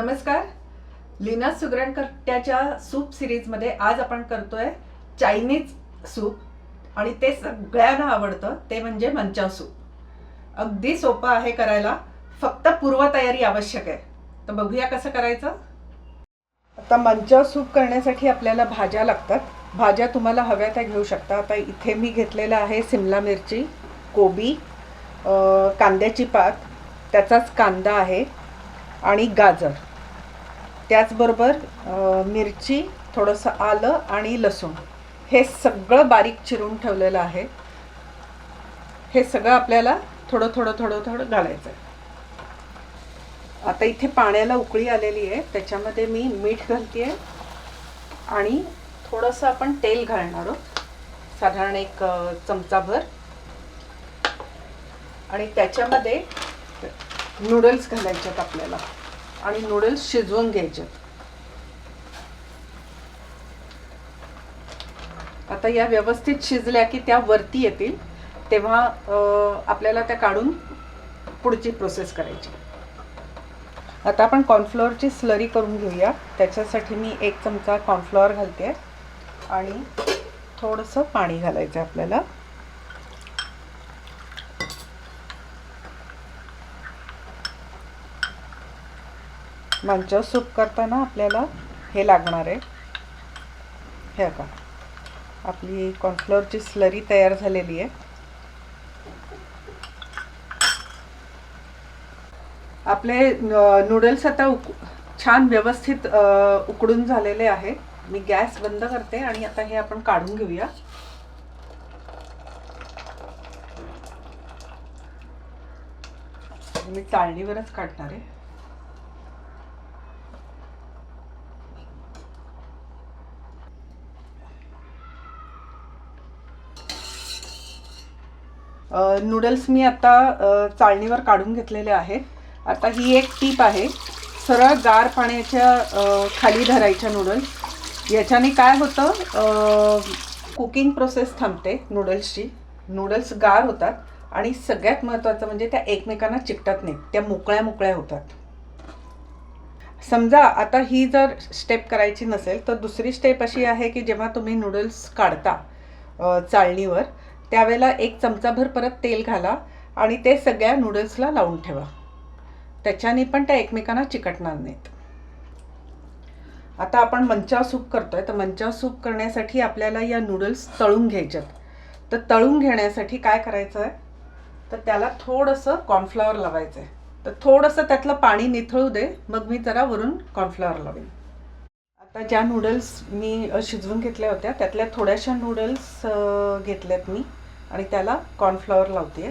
नमस्कार. लीना सुगरणकट्ट्याच्या सूप सिरीजमध्ये आज आपण करतोय चायनीज सूप आणि ते सगळ्यांना आवडतं ते म्हणजे मंचाव सूप. अगदी सोपं आहे करायला फक्त पूर्वतयारी आवश्यक आहे. तर बघूया कसं करायचं. आता मंचाव सूप करण्यासाठी आपल्याला भाज्या लागतात. भाज्या तुम्हाला हव्या त्या घेऊ शकता. आता इथे मी घेतलेलं आहे सिमला मिरची कोबी कांद्याची पात त्याचाच कांदा आहे आणि गाजर. त्याचबरोबर मिरची थोडंसं आलं आणि लसूण. हे सगळं बारीक चिरून ठेवलेलं आहे. हे सगळं आपल्याला थोडं थोडं थोडं थोडं घालायचं आहे आता इथे पाण्याला उकळी आलेली आहे. त्याच्यामध्ये मी मीठ घालते आणि थोडंसं आपण तेल घालणार आहोत. साधारण एक चमचाभर. आणि त्याच्यामध्ये नूडल्स घालायच्यात आपल्याला. आणि नूडल्स शिजवून घ्यायचे. आता या व्यवस्थित शिजल्या की त्या वरती येतील तेव्हा आपल्याला त्या काढून पुढची प्रोसेस करायची. आता आपण कॉर्नफ्लॉवरची स्लरी करून घेऊया. त्याच्यासाठी मी एक चमचा कॉर्नफ्लॉवर घालते आणि थोडंसं पाणी घालायचं आहे आपल्याला. मंचाव सूप करताना आपल्याला हे लागणार आहे. हे का आपली कॉर्नफ्लोअरची स्लरी तयार झालेली आहे. आपले नूडल्स आता उक छान व्यवस्थित उकडून झालेले आहेत मी गॅस बंद करते आणि आता हे आपण काढून घेऊया. मी चाळणीवरच काढणार आहे. नूडल्स मी आता चाळणीवर काढून घेतलेले आहेत. आता ही एक टीप आहे. सरळ गार पाण्याच्या खाली धरायच्या नूडल्स याच्याने काय होतं? कुकिंग प्रोसेस थांबते नूडल्सची नूडल्स गार होतात आणि सगळ्यात महत्त्वाचं म्हणजे त्या एकमेकांना चिकटत नाहीत. त्या मोकळ्या मोकळ्या होतात. समजा आता ही जर स्टेप करायची नसेल तर दुसरी स्टेप अशी आहे की जेव्हा तुम्ही नूडल्स काढता चाळणीवर त्यावेळेला एक चमचाभर परत तेल घाला आणि ते सगळ्या नूडल्सला लावून ठेवा. त्याच्याने पण त्या एकमेकांना चिकटणार नाहीत. आता आपण मंचा सूप करतोय तर मंचा सूप करण्यासाठी आपल्याला या नूडल्स तळून घ्यायच्यात. तर तळून घेण्यासाठी काय करायचं आहे तर त्याला थोडंसं कॉर्नफ्लॉवर लावायचं आहे तर थोडंसं त्यातलं पाणी निथळू दे मग मी जरा वरून कॉर्नफ्लॉवर लावेन. आता ज्या नूडल्स मी शिजवून घेतल्या होत्या त्यातल्या थोड्याशा नूडल्स घेतल्यात मी. आणि त्याला कॉर्नफ्लॉवर लावते.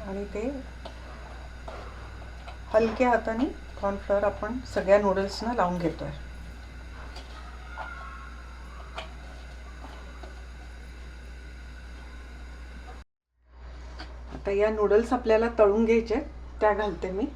आणि ते हलक्या हाताने कॉर्नफ्लॉवर आपण सगळ्या नूडल्सना लावून घेतोय. आता या नूडल्स आपल्याला तळून घ्यायचे त्या घालते मी.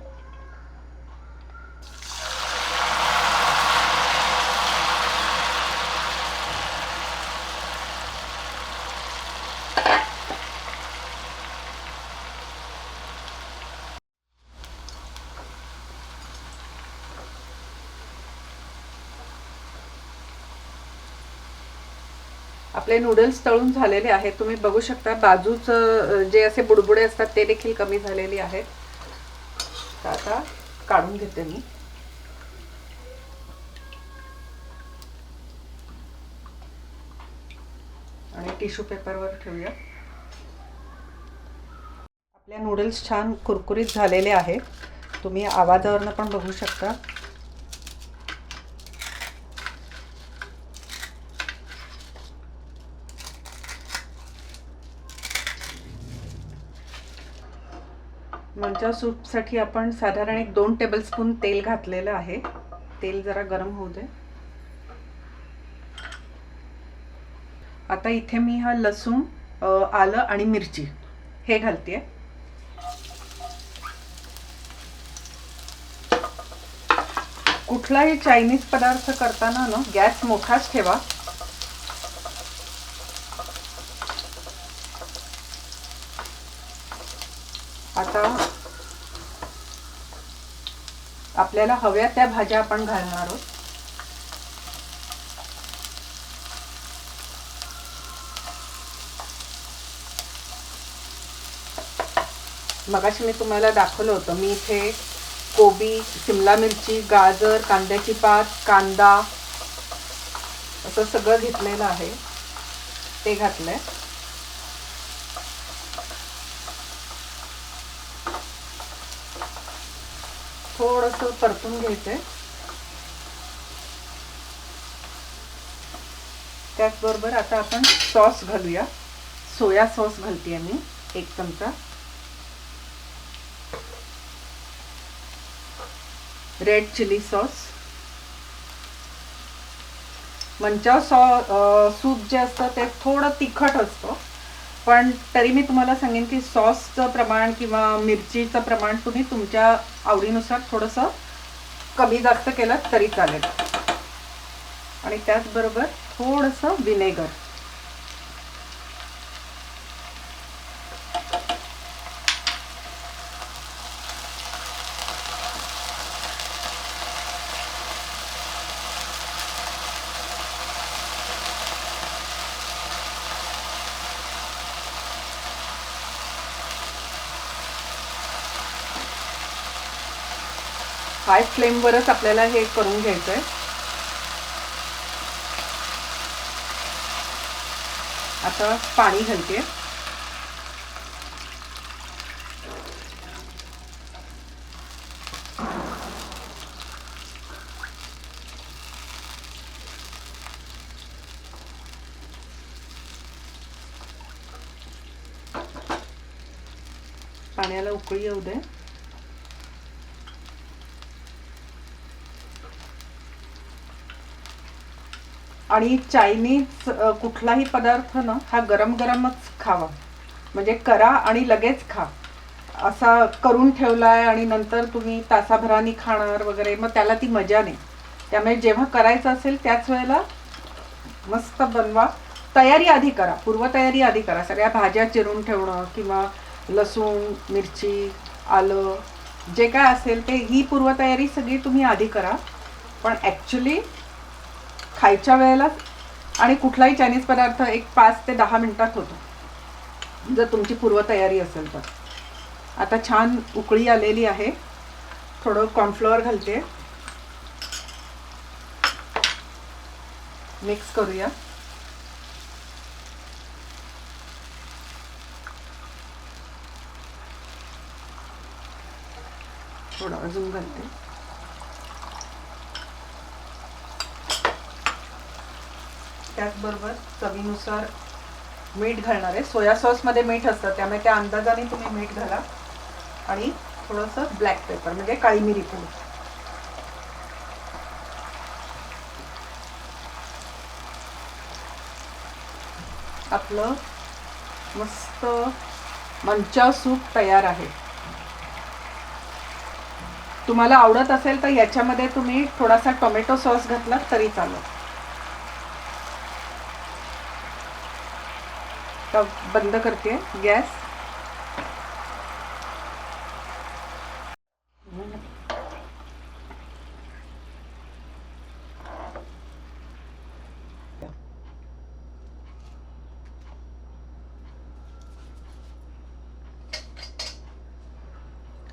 आपले नूडल्स तळून झालेले आहेत. तुम्ही बघू शकता बाजूचं जे असे बुडबुडे असतात ते देखील कमी झालेले आहेत. तर आता काढून घेते मी. आणि टिश्यू पेपरवर ठेवूया. आपल्या नूडल्स छान कुरकुरीत झालेले आहेत. तुम्ही आवाजावरनं पण बघू शकता. मंचा सूपसाठी आपण साधारण एक दोन टेबलस्पून तेल घातलेलं आहे. तेल जरा गरम होऊ दे. आता इथे मी हा लसूण आलं आणि मिरची हे घालते कुठलाही चायनीज पदार्थ करताना ना गॅस मोठाच ठेवा. आता आपल्याला हव्या त्या भाज्या आपण घालणार आहोत. मगाशी मी तुम्हाला दाखवलं होतं मी इथे कोबी शिमला मिरची गाजर कांद्याची पात कांदा असं सगळं घेतलेलं आहे. ते घातलंय. थोडंसं परतून घ्यायचंय. त्याचबरोबर आता आपण सॉस घालूया. सोया सॉस घालते मी एक चमचा. रेड चिली सॉस मंचाव सॉ सूप जे असतं ते थोडं तिखट असतं. पण तरी मी तुम्हाला सांगेन की सॉसचं प्रमाण किंवा मिरचीचं प्रमाण तुम्ही तुमच्या आवडीनुसार थोडंसं कमी जास्त केलं तरी चालेल. आणि त्याचबरोबर थोडंसं विनेगर. हाय फ्लेमवरच आपल्याला हे करून घ्यायचं आहे आता पाणी घालते. पाण्याला उकळी येऊ दे. आणि चायनीज कुठलाही पदार्थ ना हा गरम गरमच खावा. म्हणजे करा आणि लगेच खा. असा करून ठेवलाय आणि नंतर तुम्ही तासाभराने खाणार वगैरे मग त्याला ती मजा नाही. त्यामुळे जेव्हा करायचं असेल त्याच वेळेला मस्त बनवा. तयारी आधी करा. पूर्वतयारी आधी करा. सगळ्या भाज्या चिरून ठेवणं किंवा लसूण मिरची आलं जे काय असेल ते ही पूर्वतयारी सगळी तुम्ही आधी करा. पण ॲक्च्युली खायच्या वेळेला आणि कुठलाही चायनीज पदार्थ एक पाच ते दहा मिनटात होतो. जर तुमची पूर्वतयारी असेल तर. आता छान उकळी आलेली आहे. थोडं कॉर्नफ्लॉवर घालते. मिक्स करूया. थोडं अजून घालते. त्याचबरोबर चवीनुसार मीठ घालणार आहे. सोया सॉसमध्ये मीठ असतं त्यामुळे त्या अंदाजाने तुम्ही मीठ घाला. आणि थोडंसं ब्लॅक पेपर म्हणजे काळी मिरी पूड. आपलं मस्त मंचा सूप तयार आहे. तुम्हाला आवडत असेल तर याच्यामध्ये तुम्ही थोडासा टोमॅटो सॉस घातला तरी चालेल. आता बंद करते. गॅस.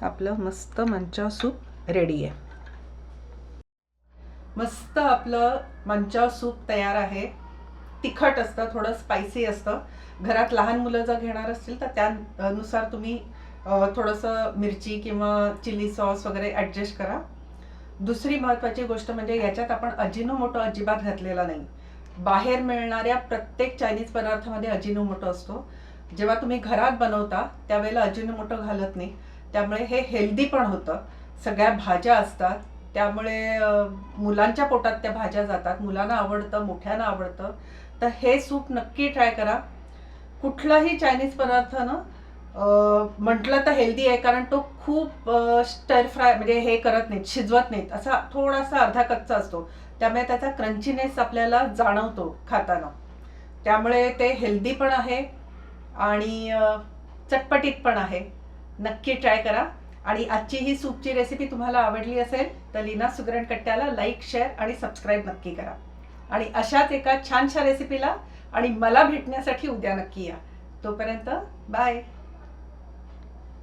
आपलं मस्त मंचाव सूप रेडी आहे. मस्त आपलं मंचाव सूप तयार आहे. तिखट असतं थोडं स्पायसी असतं. घरात लहान मुलं जर घेणार असतील तर त्यानुसार तुम्ही थोडंसं मिरची किंवा चिली सॉस वगैरे ॲडजस्ट करा. दुसरी महत्त्वाची गोष्ट म्हणजे याच्यात आपण अजिनोमोटो अजिबात घातलेला नाही. बाहेर मिळणाऱ्या प्रत्येक चायनीज पदार्थामध्ये अजिनोमोटो असतो. जेव्हा तुम्ही घरात बनवता त्यावेळेला अजिनोमोटो घालत नाही. त्यामुळे हे हेल्दी पण होतं. सगळ्या भाज्या असतात. त्यामुळे मुलांच्या पोटात त्या भाज्या जातात. मुलांना आवडतं मोठ्यांना आवडतं. तर हे सूप नक्की ट्राय करा. कुठलाही चायनीज पदार्थ ना म्हटलं तर हेल्दी आहे कारण तो खूप स्टर फ्राय म्हणजे हे करत नाहीत शिजवत नाहीत असा थोडासा अर्धा कच्चा असतो. त्यामुळे त्याचा क्रंचीनेस आपल्याला जाणवतो खाताना. त्यामुळे ते हेल्दी पण आहे आणि चटपटीत पण आहे. नक्की ट्राय करा. आणि आजची ही सूपची रेसिपी तुम्हाला आवडली असेल तर लीना सुगरण कट्ट्याला लाईक शेअर आणि सबस्क्राईब नक्की करा. आणि अशाच एका छानशा रेसिपीला आणि मला भेटण्यासाठी उद्या नक्की या. तोपर्यंत बाय